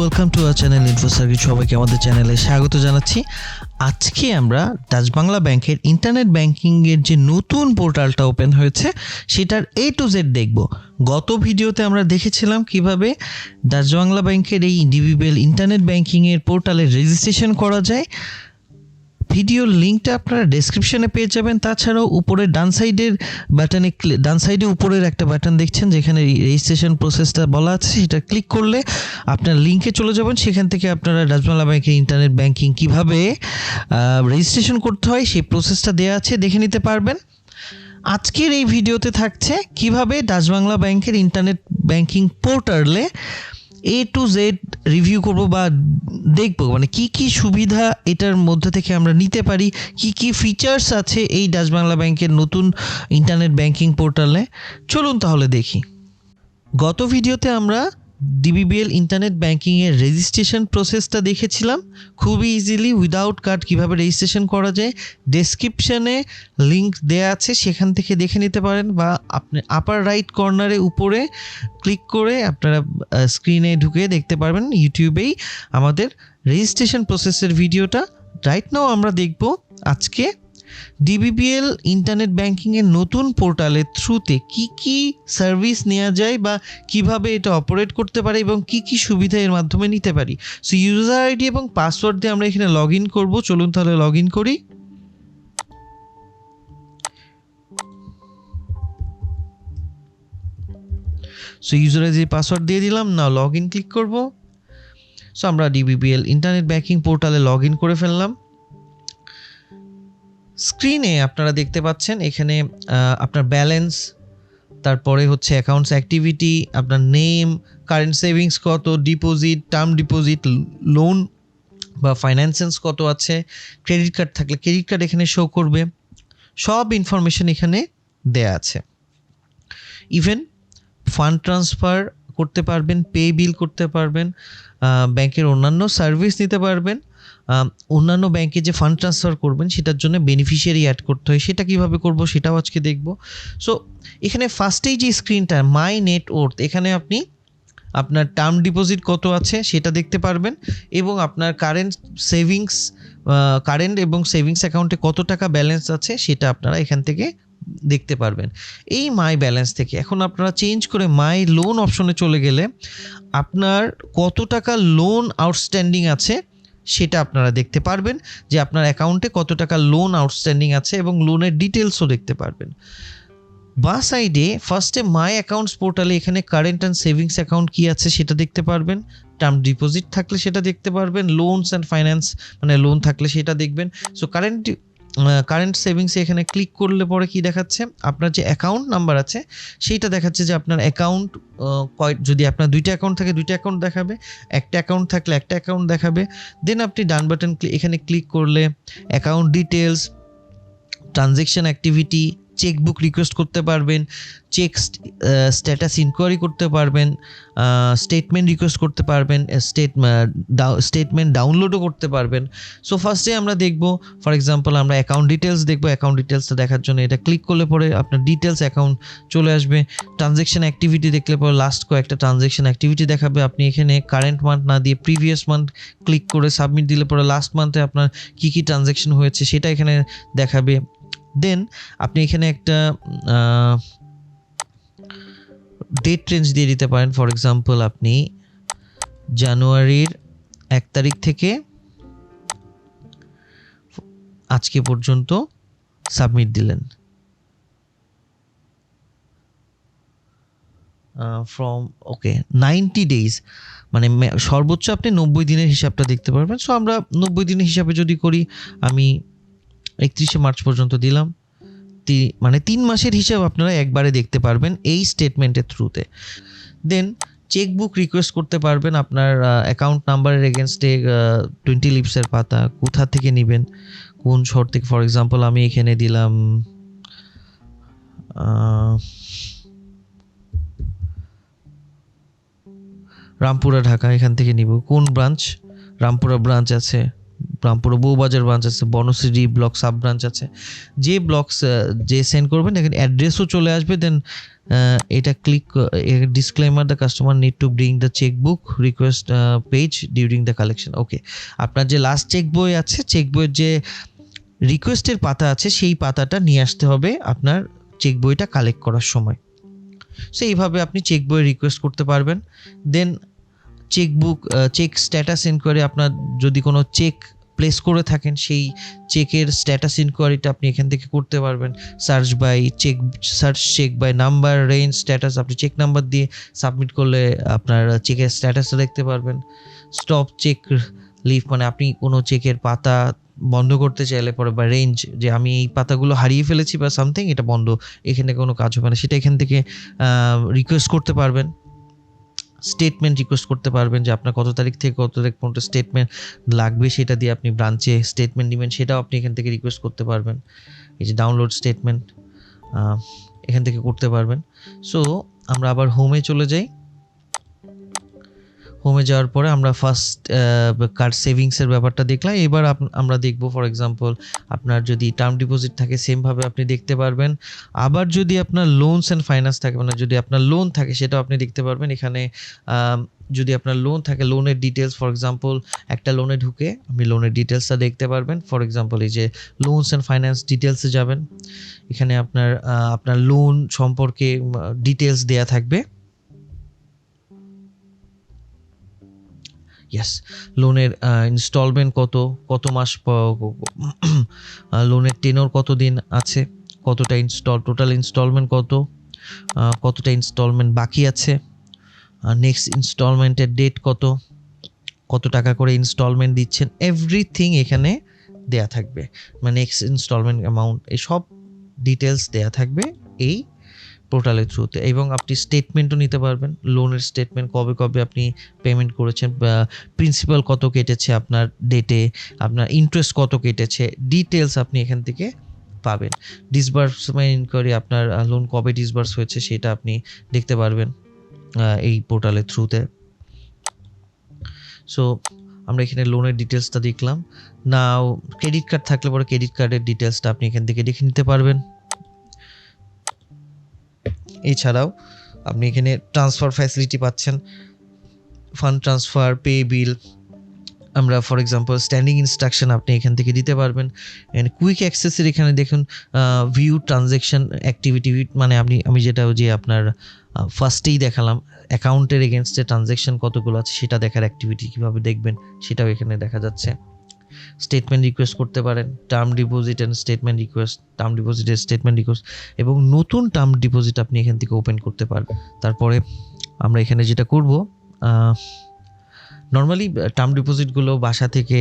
Welcome to our channel info service সবাইকে আমাদের চ্যানেলে স্বাগত জানাচ্ছি। আজকে আমরা ডাচ বাংলা ব্যাংকের ইন্টারনেট ব্যাংকিংয়ের যে নতুন পোর্টালটা ওপেন হয়েছে, সেটার এ টু জেড দেখব। গত ভিডিওতে আমরা দেখেছিলাম কীভাবে ডাচ বাংলা ব্যাংকের এই ইন্ডিভিজুয়াল ইন্টারনেট ব্যাংকিংয়ের পোর্টালে রেজিস্ট্রেশন করা যায়। ভিডিওর লিঙ্কটা আপনারা ডেসক্রিপশনে পেয়ে যাবেন। তাছাড়াও উপরে ডান সাইডের বাটনে ডান সাইডে উপরের একটা বাটন দেখছেন, যেখানে রেজিস্ট্রেশন প্রসেসটা বলা আছে, সেটা ক্লিক করলে আপনার লিঙ্কে চলে যাবেন। সেখান থেকে আপনারা ডাচবাংলা ব্যাংকের ইন্টারনেট ব্যাংকিং কীভাবে রেজিস্ট্রেশন করতে হয়, সেই প্রসেসটা দেওয়া আছে, দেখে নিতে পারবেন। আজকের এই ভিডিওতে থাকছে কীভাবে ডাচবাংলা ব্যাংকের ইন্টারনেট ব্যাংকিং পোর্টালে এ টু জেড রিভিউ করব বা দেখব মানে কি কি সুবিধা এটার মধ্যে থেকে আমরা নিতে পারি, কি কি ফিচার্স আছে এই ডাচ বাংলা ব্যাংকের নতুন ইন্টারনেট ব্যাংকিং পোর্টালে চলুন তাহলে দেখি। গত ভিডিওতে আমরা ডিবিবিএল ইন্টারনেট ব্যাংকিংয়ের রেজিস্ট্রেশন প্রসেসটা দেখেছিলাম। খুবই ইজিলি উইদাউট কার্ড কীভাবে রেজিস্ট্রেশন করা যায় ডেসক্রিপশনে লিংক দেয়া আছে, সেখান থেকে দেখে নিতে পারেন বা আপনি আপার রাইট কর্নারে উপরে ক্লিক করে আপনারা স্ক্রিনে ঢুকে দেখতে পারবেন ইউটিউবেই আমাদের রেজিস্ট্রেশন প্রসেসের ভিডিওটা রাইট নাও আমরা দেখব আজকে ডিবিবিএল ইন্টারনেট ব্যাংকিংয়ের নতুন পোর্টালের থ্রুতে কি কি সার্ভিস নেওয়া যায় বা কীভাবে এটা অপারেট করতে পারে এবং কি কি সুবিধা এর মাধ্যমে নিতে পারি? সো ইউজার আইডি এবং পাসওয়ার্ড দিয়ে আমরা এখানে লগ ইন করব। চলুন তাহলে লগ ইন করি সো ইউজার আইডি পাসওয়ার্ড দিয়ে দিলাম। না লগ ইন ক্লিক করব। সো আমরা ডিবিবিএল ইন্টারনেট ব্যাংকিং পোর্টালে লগ ইন করে ফেললাম। স্ক্রিনে আপনারা দেখতে পাচ্ছেন এখানে আপনার ব্যালেন্স তারপরে হচ্ছে অ্যাকাউন্টস অ্যাক্টিভিটি আপনার নেম কারেন্ট সেভিংস কত ডিপোজিট টার্ম ডিপোজিট লোন বা ফাইন্যান্সেন্স কত আছে ক্রেডিট কার্ড থাকলে ক্রেডিট কার্ড এখানে শো করবে। সব ইনফরমেশন এখানে দেয়া আছে। ইভেন ফান্ড ট্রান্সফার করতে পারবেন পে বিল করতে পারবেন ব্যাংকের অন্যান্য সার্ভিস নিতে পারবেন। অন্যান্য ব্যাংকে যে ফান্ড ট্রান্সফার করবেন, সেটার জন্য বেনিফিশিয়ারি অ্যাড করতে হয়। সেটা কীভাবে করব, সেটাও আজকে দেখব। সো এখানে ফার্স্টেই যে স্ক্রিনটা মাই নেট ওর্থ এখানে আপনি আপনার টার্ম ডিপোজিট কত আছে, সেটা দেখতে পারবেন। এবং আপনার কারেন্ট সেভিংস কারেন্ট এবং সেভিংস অ্যাকাউন্টে কত টাকা ব্যালেন্স আছে, সেটা আপনারা এখান থেকে দেখতে পারবেন। এই মাই ব্যালেন্স থেকে, এখন আপনারা চেঞ্জ করে মাই লোন অপশনে চলে গেলে আপনার কত টাকা লোন আউটস্ট্যান্ডিং আছে সেটা আপনারা দেখতে পারবেন যে আপনার অ্যাকাউন্টে কত টাকা লোন আউটস্ট্যান্ডিং আছে এবং লোনের ডিটেলসও দেখতে পারবেন। বা সাইডে ফার্স্টে মাই অ্যাকাউন্টস পোর্টালে এখানে কারেন্ট অ্যান্ড সেভিংস অ্যাকাউন্ট কী আছে সেটা দেখতে পারবেন। টার্ম ডিপোজিট থাকলে সেটা দেখতে পারবেন। লোনস অ্যান্ড ফাইন্যান্স মানে লোন থাকলে সেটা দেখবেন। সো কারেন্ট কারেন্ট সেভিংসে এখানে ক্লিক করলে পরে কি দেখাচ্ছে? আপনার যে অ্যাকাউন্ট নাম্বার আছে, সেইটা দেখাচ্ছে যে আপনার অ্যাকাউন্ট কয় যদি আপনার দুইটা অ্যাকাউন্ট থাকে, দুইটা অ্যাকাউন্ট দেখাবে, একটা অ্যাকাউন্ট থাকলে একটা অ্যাকাউন্ট দেখাবে দেন আপনি ডান বাটন এখানে ক্লিক করলে account details transaction activity chequebook request করতে পারবেন চেক স্ট্যাটাস ইনকোয়ারি করতে পারবেন স্টেটমেন্ট রিকোয়েস্ট করতে পারবেন স্টেট স্টেটমেন্ট ডাউনলোডও করতে পারবেন। সো ফার্স্টে আমরা দেখব ফর এক্সাম্পল আমরা অ্যাকাউন্ট ডিটেলস দেখব অ্যাকাউন্ট ডিটেলসটা দেখার জন্য এটা ক্লিক করলে পরে আপনার ডিটেলস অ্যাকাউন্ট চলে আসবে। ট্রানজেকশন অ্যাক্টিভিটি দেখলে পরে লাস্ট কয়েকটা ট্রানজেকশন অ্যাক্টিভিটি দেখাবে। আপনি এখানে কারেন্ট মান্থ না দিয়ে প্রিভিয়াস মান্থ ক্লিক করে সাবমিট দিলে পরে লাস্ট মান্থে আপনার কী কী ট্রানজেকশন হয়েছে সেটা এখানে দেখাবে। দেন আপনি এখানে একটা ডেট রেঞ্জ দিয়ে দিতে পারেন। ফর এক্সাম্পল আপনি জানুয়ারির এক তারিখ থেকে আজকে পর্যন্ত সাবমিট দিলেন। ফ্রম ওকে নাইনটি ডেজ মানে সর্বোচ্চ আপনি নব্বই দিনের হিসাবটা দেখতে পারবেন। সো আমরা নব্বই দিনের হিসাবে যদি করি, আমি একত্রিশে মার্চ পর্যন্ত দিলাম। মানে তিন মাসের হিসাব আপনারা একবারে দেখতে পারবেন এই স্টেটমেন্টের থ্রুতে দেন চেকবুক রিকোয়েস্ট করতে পারবেন আপনার অ্যাকাউন্ট নাম্বারের এগেনস্টে টোয়েন্টি লিপসের পাতা, কোথা থেকে নেবেন, কোন শহর থেকে ফর এক্সাম্পল আমি এখানে দিলাম রামপুরা, ঢাকা, এখান থেকে নিব। কোন ব্রাঞ্চ রামপুরা ব্রাঞ্চ আছে। রামপুরা বউবাজার ব্রাঞ্চ আছে, বনশ্রী ব্লক সাব ব্রাঞ্চ আছে। যে ব্লকস যে সেন্ড করবেন এখানে অ্যাড্রেসও চলে আসবে দেন এটা click disclaimer the customer need to bring the cheque book request page during the collection okay আপনার যে লাস্ট চেক বই আছে চেক বইয়ের যে রিকোয়েস্টের পাতা আছে, সেই পাতাটা নিয়ে আসতে হবে আপনার চেক বইটা কালেক্ট করার সময়। সো এইভাবে আপনি চেক বই রিকোয়েস্ট করতে পারবেন। Then chequebook cheque status inquiry আপনার যদি কোনো চেক প্লেস করে থাকেন, সেই চেকের স্ট্যাটাস ইনকোয়ারিটা আপনি এখান থেকে করতে পারবেন। Search by cheque search cheque by number range status আপনি চেক নাম্বার দিয়ে সাবমিট করলে আপনার চেকের স্ট্যাটাসটা দেখতে পারবেন। স্টপ চেক লিভ মানে আপনি কোনো চেকের পাতা বন্ধ করতে চাইলে পরে বা রেঞ্জ যে আমি এই পাতাগুলো হারিয়ে ফেলেছি বা সামথিং এটা বন্ধ, এখানে কোনো কাজ হবে না। সেটা এখান থেকে রিকোয়েস্ট করতে পারবেন। স্টেটমেন্ট রিকোয়েস্ট করতে পারবেন যে আপনার কত তারিখ থেকে কত তারিখ পর্যন্ত স্টেটমেন্ট লাগবে সেটা দিয়ে আপনি ব্রাঞ্চে স্টেটমেন্ট নেবেন সেটাও আপনি এখান থেকে রিকোয়েস্ট করতে পারবেন। এই যে ডাউনলোড স্টেটমেন্ট এখান থেকে করতে পারবেন। সো আমরা আবার হোমে চলে যাই। হোমে যাওয়ার পরে আমরা ফার্স্ট কার্ড সেভিংসের ব্যাপারটা দেখলাম। এবার আমরা দেখব ফর এক্সাম্পল আপনার যদি টার্ম ডিপোজিট থাকে সেমভাবে আপনি দেখতে পারবেন। আবার যদি আপনার লোনস অ্যান্ড ফাইন্যান্স থাকে মানে যদি আপনার লোন থাকে, সেটাও আপনি দেখতে পারবেন। এখানে যদি আপনার লোন থাকে লোনের ডিটেলস ফর এক্সাম্পল একটা লোনে ঢুকে আপনি লোনের ডিটেলসটা দেখতে পারবেন। ফর এক্সাম্পল এই যে লোনস অ্যান্ড ফাইন্যান্স ডিটেলসে যাবেন। এখানে আপনার আপনার লোন সম্পর্কে ডিটেলস দেয়া থাকবে। ইয়েস লোনের ইনস্টলমেন্ট কত কত মাস লোনের টেনর কত দিন আছে, কতটা ইনস্টল টোটাল ইনস্টলমেন্ট কত কতটা ইনস্টলমেন্ট বাকি আছে নেক্সট ইনস্টলমেন্টের ডেট কত কত টাকা করে ইনস্টলমেন্ট দিচ্ছেন এভরিথিং এখানে দেয়া থাকবে। মানে নেক্সট ইনস্টলমেন্ট অ্যামাউন্ট এই সব ডিটেলস দেয়া থাকবে এই পোর্টালের থ্রুতে এবং আপনি স্টেটমেন্টও নিতে পারবেন। লোনের স্টেটমেন্ট কবে কবে আপনি পেমেন্ট করেছেন প্রিন্সিপাল কত কেটেছে আপনার ডেটে আপনার ইন্টারেস্ট কত কেটেছে ডিটেলস আপনি এখান থেকে পাবেন। ডিসবার্সমেন্ট ইনকোয়ারি আপনার লোন কবে ডিসবার্স হয়েছে সেটা আপনি দেখতে পারবেন এই পোর্টালের থ্রুতে সো আমরা এখানে লোনের ডিটেলসটা দেখলাম। নাও ক্রেডিট কার্ড থাকলে পরে ক্রেডিট কার্ডের ডিটেলসটা আপনি এখান থেকে দেখে নিতে পারবেন। এছাড়াও আপনি এখানে ট্রান্সফার ফ্যাসিলিটি পাচ্ছেন। ফান্ড ট্রান্সফার পে বিল আমরা ফর এক্সাম্পল স্ট্যান্ডিং ইনস্ট্রাকশন আপনি এখান থেকে দিতে পারবেন। এন্ড কুইক অ্যাক্সেসের এখানে দেখুন ভিউ ট্রানজ্যাকশন অ্যাক্টিভিটি মানে আপনি, আমি যেটা যে আপনার ফার্স্টেই দেখালাম অ্যাকাউন্টের এগেনস্টে ট্রানজ্যাকশন কতগুলো আছে সেটা দেখার অ্যাক্টিভিটি কীভাবে দেখবেন সেটাও এখানে দেখা যাচ্ছে। স্টেটমেন্ট রিকোয়েস্ট করতে পারেন term deposit and statement request term ডিপোজিটের স্টেটমেন্ট রিকোয়েস্ট এবং নতুন টার্ম ডিপোজিট আপনি এখান থেকে ওপেন করতে পারবেন। তারপরে আমরা এখানে যেটা করব নর্মালি টার্ম ডিপোজিটগুলো বাসা থেকে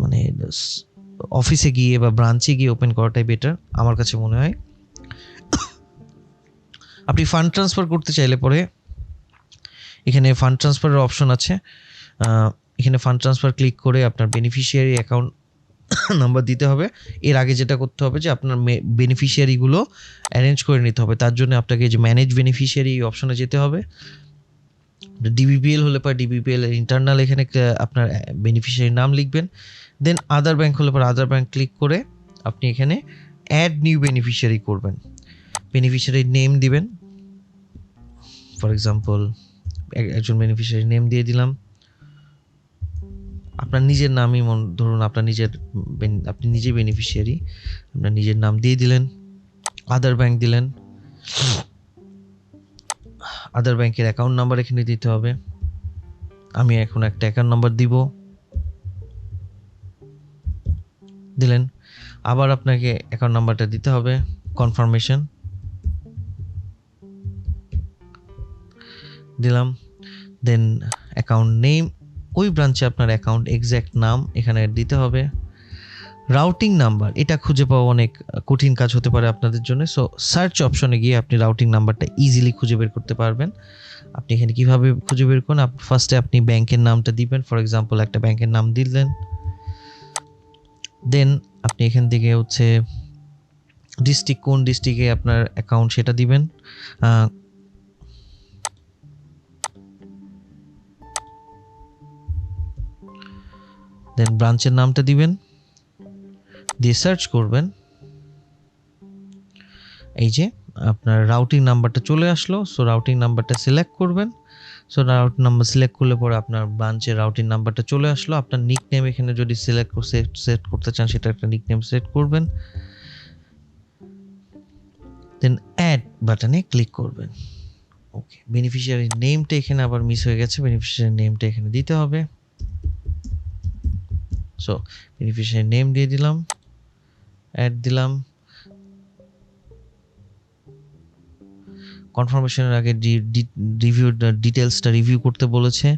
মানে অফিসে গিয়ে বা ব্রাঞ্চে গিয়ে ওপেন করাটাই বেটার আমার কাছে মনে হয়। আপনি ফান্ড ট্রান্সফার করতে চাইলে পরে এখানে ফান্ড ট্রান্সফারের অপশন আছে। এখানে ফান্ড ট্রান্সফার ক্লিক করে আপনার বেনিফিশিয়ারি অ্যাকাউন্ট নাম্বার দিতে হবে। এর আগে যেটা করতে হবে যে আপনার বেনিফিশিয়ারিগুলো অ্যারেঞ্জ করে নিতে হবে। তার জন্য আপনাকে যে ম্যানেজ বেনিফিশিয়ারি এই অপশনে যেতে হবে। ডিবিপিএল হলে পর ডিবিপিএল ইন্টারনাল এখানে আপনার বেনিফিশিয়ারি নাম লিখবেন। দেন আদার ব্যাংক হলে পর আদার ব্যাংক ক্লিক করে আপনি এখানে অ্যাড নিউ বেনিফিশিয়ারি করবেন। বেনিফিশিয়ারি নেম দিবেন। ফর এক্সাম্পল একজন বেনিফিশিয়ারি নেম দিয়ে দিলাম। আপনার নিজের নামই মন, ধরুন আপনার নিজের আপনি নিজে বেনিফিশিয়ারি আপনার নিজের নাম দিয়ে দিলেন আদার ব্যাংক দিলেন আদার ব্যাংকের অ্যাকাউন্ট নাম্বার এখানে দিতে হবে, আমি এখন একটা অ্যাকাউন্ট নাম্বার দিব, দিলেন, আবার আপনাকে অ্যাকাউন্ট নাম্বারটা দিতে হবে কনফার্মেশন দিলাম দেন অ্যাকাউন্ট নেম ওই ব্রাঞ্চে আপনার অ্যাকাউন্ট এক্স্যাক্ট নাম এখানে দিতে হবে। রাউটিং নাম্বার এটা খুঁজে পাওয়া অনেক কঠিন কাজ হতে পারে আপনাদের জন্য। সো সার্চ অপশনে গিয়ে আপনি রাউটিং নাম্বারটা ইজিলি খুঁজে বের করতে পারবেন। আপনি এখানে কীভাবে খুঁজে বের করুন? ফার্স্টে আপনি ব্যাংকের নামটা দিবেন। ফর এক্সাম্পল একটা ব্যাংকের নাম দিলেন। দেন আপনি এখান থেকে হচ্ছে ডিস্ট্রিক্ট কোন ডিস্ট্রিক্টে আপনার অ্যাকাউন্ট সেটা দিবেন। দেন ব্রাঞ্চের নামটা দিবেন। দিয়ে সার্চ করবেন। এই যে আপনার রাউটিং নাম্বারটা চলে আসলো। সো রাউটিং নাম্বারটা সিলেক্ট করবেন। সো রাউট নাম্বার সিলেক্ট করলে পরে আপনার ব্রাঞ্চের রাউটিং নাম্বারটা চলে আসলো। আপনার নিক নেম এখানে যদি সিলেক্ট সেট সেট করতে চান, সেটা একটা নিক নেম সেট করবেন দেন অ্যাড বাটনে ক্লিক করবেন। ওকে বেনিফিশিয়ারি নেমটা এখানে আবার মিস হয়ে গেছে। বেনিফিশিয়ারি নেমটা এখানে দিতে হবে। সো বেনিফিশিয়ারি নেম দিয়ে দিলাম অ্যাড দিলাম। কনফার্মেশনের আগে রিভিউ ডিটেলসটা রিভিউ করতে বলেছে।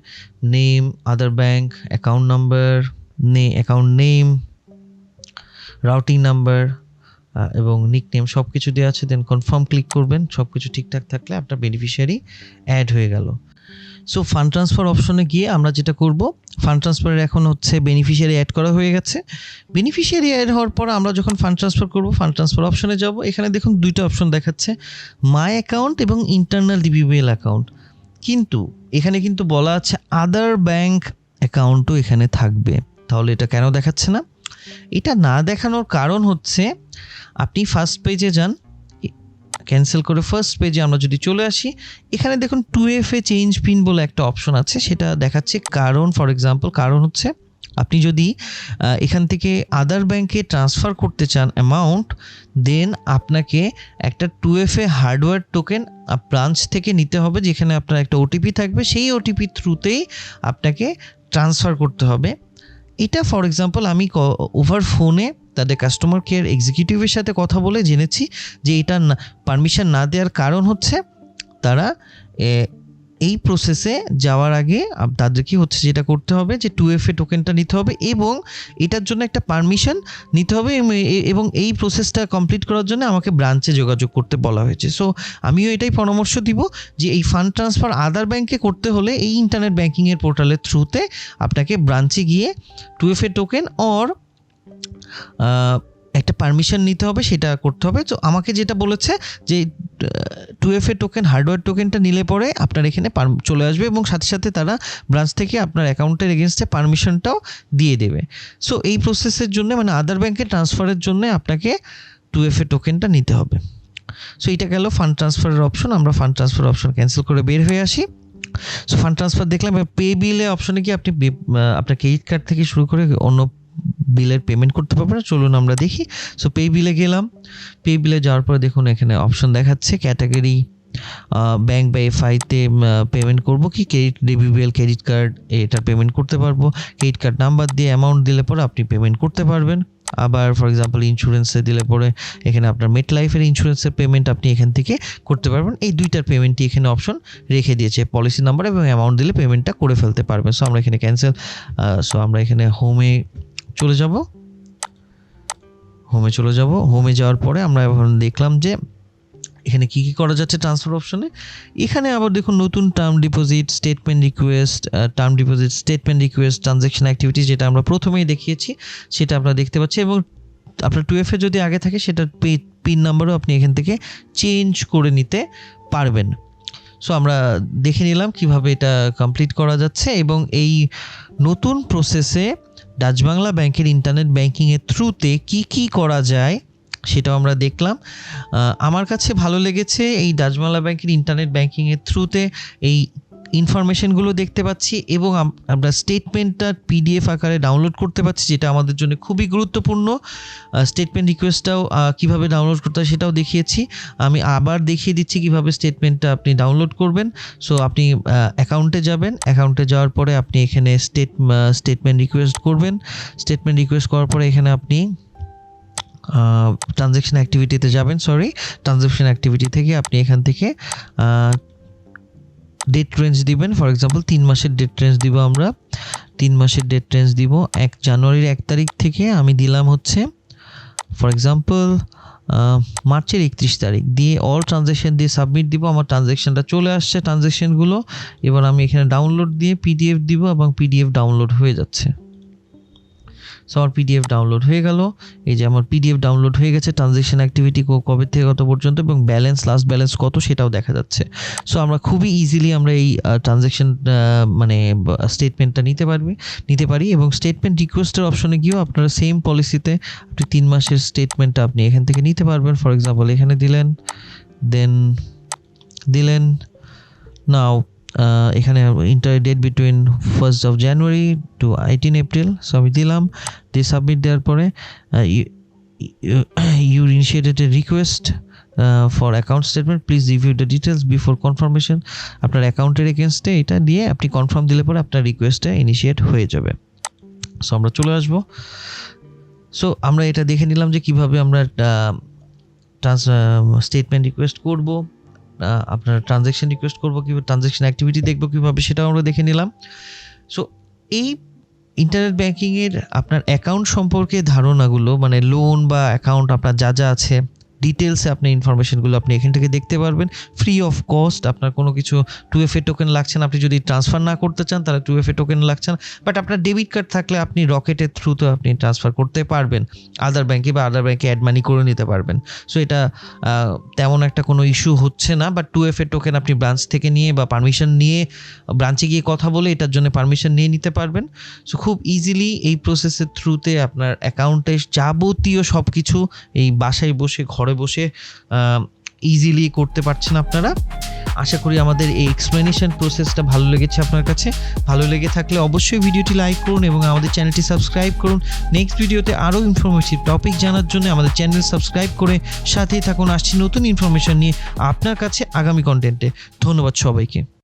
Name other bank account number নে অ্যাকাউন্ট নেম রাউটিং নাম্বার এবং নিক নেম সব কিছু দেওয়া আছে। দেন কনফার্ম ক্লিক করবেন সব কিছু ঠিকঠাক থাকলে আপনার বেনিফিশিয়ারি অ্যাড হয়ে গেল। সো ফান্ড ট্রান্সফার অপশনে গিয়ে আমরা যেটা করব ফান্ড ট্রান্সফারের এখন হচ্ছে বেনিফিশিয়ারি অ্যাড করা হয়ে গেছে। বেনিফিশিয়ারি অ্যাড হওয়ার পর আমরা যখন ফান্ড ট্রান্সফার করব ফান্ড ট্রান্সফার অপশনে যাব। এখানে দেখুন দুইটা অপশন দেখাচ্ছে মাই অ্যাকাউন্ট এবং ইন্টারনাল ডিবিবিএল অ্যাকাউন্ট কিন্তু এখানে কিন্তু বলা আছে আদার ব্যাংক অ্যাকাউন্টও এখানে থাকবে। তাহলে এটা কেন দেখাচ্ছে না? এটা না দেখানোর কারণ হচ্ছে, আপনি ফার্স্ট পেজে যান ক্যান্সেল করে ফার্স্ট পেজে আমরা যদি চলে আসি, এখানে দেখুন two F A change PIN বলে একটা অপশন আছে, সেটা দেখাচ্ছে কারণ ফর এক্সাম্পল কারণ হচ্ছে আপনি যদি এখান থেকে আদার ব্যাংকে ট্রান্সফার করতে চান অ্যামাউন্ট দেন আপনাকে একটা two F A hardware token branch থেকে নিতে হবে, যেখানে আপনার একটা ওটিপি থাকবে, সেই ওটিপি থ্রুতেই আপনাকে ট্রান্সফার করতে হবে। এটা ফর এক্সাম্পল আমি ওভার ফোনে তাদের কাস্টমার কেয়ার এক্সিকিউটিভের সাথে কথা বলে জেনেছি যে এটা পারমিশন না দেওয়ার কারণ হচ্ছে তারা এই প্রসেসে যাওয়ার আগে তাদের কি হচ্ছে যেটা করতে হবে যে টু এফ এ টোকেনটা নিতে হবে এবং এটার জন্য একটা পারমিশন নিতে হবে এবং এই প্রসেসটা কমপ্লিট করার জন্য আমাকে ব্রাঞ্চে যোগাযোগ করতে বলা হয়েছে। সো আমিও এটাই পরামর্শ দিব যে এই ফান্ড ট্রান্সফার আদার ব্যাংকে করতে হলে এই ইন্টারনেট ব্যাংকিংয়ের পোর্টালের থ্রুতে আপনাকে ব্রাঞ্চে গিয়ে two F A token or একটা পারমিশন নিতে হবে, সেটা করতে হবে। তো আমাকে যেটা বলেছে যে two F A token hardware টোকেনটা নিলে পরে আপনার এখানে চলে আসবে এবং সাথে সাথে তারা ব্রাঞ্চ থেকে আপনার অ্যাকাউন্টের এগেনস্টে পারমিশনটাও দিয়ে দেবে। সো এই প্রসেসের জন্য মানে আদার ব্যাংকে ট্রান্সফারের জন্য আপনাকে টু এফ এ টোকেনটা নিতে হবে। সো এটা গেল ফান্ড ট্রান্সফারের অপশন আমরা ফান্ড ট্রান্সফার অপশন ক্যান্সেল করে বের হয়ে আসি। সো ফান্ড ট্রান্সফার দেখলাম পে বিলে অপশনে কি আপনি আপনার ক্রেডিট কার্ড থেকে শুরু করে অন্য বিলের পেমেন্ট করতে পারবেন চলুন আমরা দেখি। সো পে বিলে গেলাম। পে বিলে যাওয়ার পরে দেখুন এখানে অপশন দেখাচ্ছে ক্যাটাগরি ব্যাংক বা এফআইতে পেমেন্ট করব কি? ক্রেডিট ডিবিবিএল ক্রেডিট কার্ড এটার পেমেন্ট করতে পারব। ক্রেডিট কার্ড নাম্বার দিয়ে অ্যামাউন্ট দিলে পরে আপনি পেমেন্ট করতে পারবেন। আবার ফর এক্সাম্পল ইন্স্যুরেন্সে দিলে পরে এখানে আপনার মেট লাইফের ইন্স্যুরেন্সের পেমেন্ট আপনি এখান থেকে করতে পারবেন। এই দুইটার পেমেন্টই এখানে অপশন রেখে দিয়েছে। পলিসি নাম্বার এবং অ্যামাউন্ট দিলে পেমেন্টটা করে ফেলতে পারবেন। সো আমরা এখানে ক্যান্সেল সো আমরা এখানে হোমে চলে যাব। হোমে চলে যাব। হোমে যাওয়ার পরে আমরা এখন দেখলাম যে এখানে কি কি করা যাচ্ছে ট্রান্সফার অপশনে এখানে আবার দেখুন নতুন term deposit statement request term deposit statement request transaction activity যেটা আমরা প্রথমেই দেখিয়েছি, সেটা আমরা দেখতে পাচ্ছি এবং আপনার টু এফে যদি আগে থাকে সেটার পিন নাম্বারও আপনি এখান থেকে চেঞ্জ করে নিতে পারবেন। সো আমরা দেখে নিলাম কীভাবে এটা কমপ্লিট করা যাচ্ছে এবং এই নতুন প্রসেসে ডাচ বাংলা ব্যাংকের ইন্টারনেট ব্যাংকিংয়ের থ্রুতে কি কি করা যায় সেটাও আমরা দেখলাম। আমার কাছে ভালো লেগেছে এই ডাচ বাংলা ব্যাংকের ইন্টারনেট ব্যাংকিংয়ের থ্রুতে এই ইনফরমেশনগুলো দেখতে পাচ্ছি এবং আমরা স্টেটমেন্টটা পিডিএফ আকারে ডাউনলোড করতে পারছি যেটা আমাদের জন্য খুবই গুরুত্বপূর্ণ। স্টেটমেন্ট রিকোয়েস্টটাও কীভাবে ডাউনলোড করতে হয় সেটাও দেখিয়েছি। আমি আবার দেখিয়ে দিচ্ছি কীভাবে স্টেটমেন্টটা আপনি ডাউনলোড করবেন। সো আপনি অ্যাকাউন্টে যাবেন। অ্যাকাউন্টে যাওয়ার পরে আপনি এখানে স্টেট স্টেটমেন্ট রিকোয়েস্ট করবেন। স্টেটমেন্ট রিকোয়েস্ট করার পরে এখানে আপনি ট্রানজ্যাকশন অ্যাক্টিভিটিতে যাবেন সরি ট্রানজ্যাকশন অ্যাক্টিভিটি থেকে আপনি এখান থেকে ডেট রেঞ্জ দিবেন। ফর এক্সাম্পল তিন মাসের ডেট রেঞ্জ দিব আমরা। তিন মাসের ডেট রেঞ্জ দিব এক জানুয়ারির এক তারিখ থেকে। আমি দিলাম হচ্ছে ফর এক্সাম্পল মার্চের একত্রিশ তারিখ। দিয়ে অল ট্রানজ্যাকশান দিয়ে সাবমিট দিব। আমার ট্রানজ্যাকশানটা চলে আসছে ট্রানজ্যাকশনগুলো এবার আমি এখানে ডাউনলোড দিয়ে পিডিএফ দিব এবং পিডিএফ ডাউনলোড হয়ে যাচ্ছে। সো আমার পিডিএফ ডাউনলোড হয়ে গেল। এই যে আমার পিডিএফ ডাউনলোড হয়ে গেছে ট্রানজেকশন অ্যাক্টিভিটি কবে থেকে কত পর্যন্ত এবং ব্যালেন্স লাস্ট ব্যালেন্স কত সেটাও দেখা যাচ্ছে। সো আমরা খুবই ইজিলি আমরা এই ট্রানজেকশন মানে স্টেটমেন্টটা নিতে পারবি, নিতে পারি এবং স্টেটমেন্ট রিকোয়েস্টের অপশনে গিয়েও আপনারা সেম পলিসিতে আপনি তিন মাসের স্টেটমেন্টটা আপনি এখান থেকে নিতে পারবেন। ফর এক্সাম্পল এখানে দিলেন দেন দিলেন নাও এখানে enter date between first of January to eighteen April so আমি দিলাম। দিয়ে সাবমিট দেওয়ার পরে you initiated a request for account statement please review the details before confirmation আপনার অ্যাকাউন্টের এগেনস্টে এটা দিয়ে আপনি কনফার্ম দিলে পরে আপনার রিকোয়েস্টটা ইনিশিয়েট হয়ে যাবে। সো আমরা চলে আসব। সো আমরা এটা দেখে নিলাম যে কীভাবে আমরা ট্রান্স স্টেটমেন্ট রিকোয়েস্ট করব। আপনার ট্রানজ্যাকশন রিকোয়েস্ট করব কীভাবে ট্রানজ্যাকশন অ্যাক্টিভিটি দেখব কীভাবে সেটাও আমরা দেখে নিলাম। সো এই ইন্টারনেট ব্যাঙ্কিংয়ের আপনার অ্যাকাউন্ট সম্পর্কে ধারণাগুলো মানে লোন বা অ্যাকাউন্ট আপনার যা যা আছে ডিটেলসে আপনি ইনফরমেশনগুলো আপনি এখান থেকে দেখতে পারবেন। ফ্রি অফ কস্ট আপনার কোনো কিছু টু এফ এ টোকেন লাগছে না, আপনি যদি ট্রান্সফার না করতে চান, তাহলে টু এফ এ টোকেন লাগছে না। বাট আপনার ডেবিট কার্ড থাকলে আপনি রকেটের থ্রুতে আপনি ট্রান্সফার করতে পারবেন। আদার ব্যাঙ্কে বা আদার ব্যাঙ্কে অ্যাড মানি করে নিতে পারবেন। সো এটা তেমন একটা কোনো ইস্যু হচ্ছে না। But two F A token আপনি ব্রাঞ্চ থেকে নিয়ে বা পারমিশন নিয়ে ব্রাঞ্চে গিয়ে কথা বলে এটার জন্য পারমিশন নিয়ে নিতে পারবেন। সো খুব ইজিলি এই প্রসেসের থ্রুতে আপনার অ্যাকাউন্টে যাবতীয় সব কিছু এই বাসায় বসে ঘরে বসে ইজিলি করতে পারছেন আপনারা। আশা করি আমাদের এই এক্সপ্লেনেশন প্রসেসটা ভালো লেগেছে আপনার কাছে। ভালো লেগে থাকলে অবশ্যই ভিডিওটি লাইক করুন এবং আমাদের চ্যানেলটি সাবস্ক্রাইব করুন। নেক্সট ভিডিওতে আরও ইনফরমেটিভ টপিক জানার জন্য আমাদের চ্যানেল সাবস্ক্রাইব করে সাথেই থাকুন। আসছি নতুন ইনফরমেশন নিয়ে আপনার কাছে আগামী কন্টেন্টে ধন্যবাদ সবাইকে।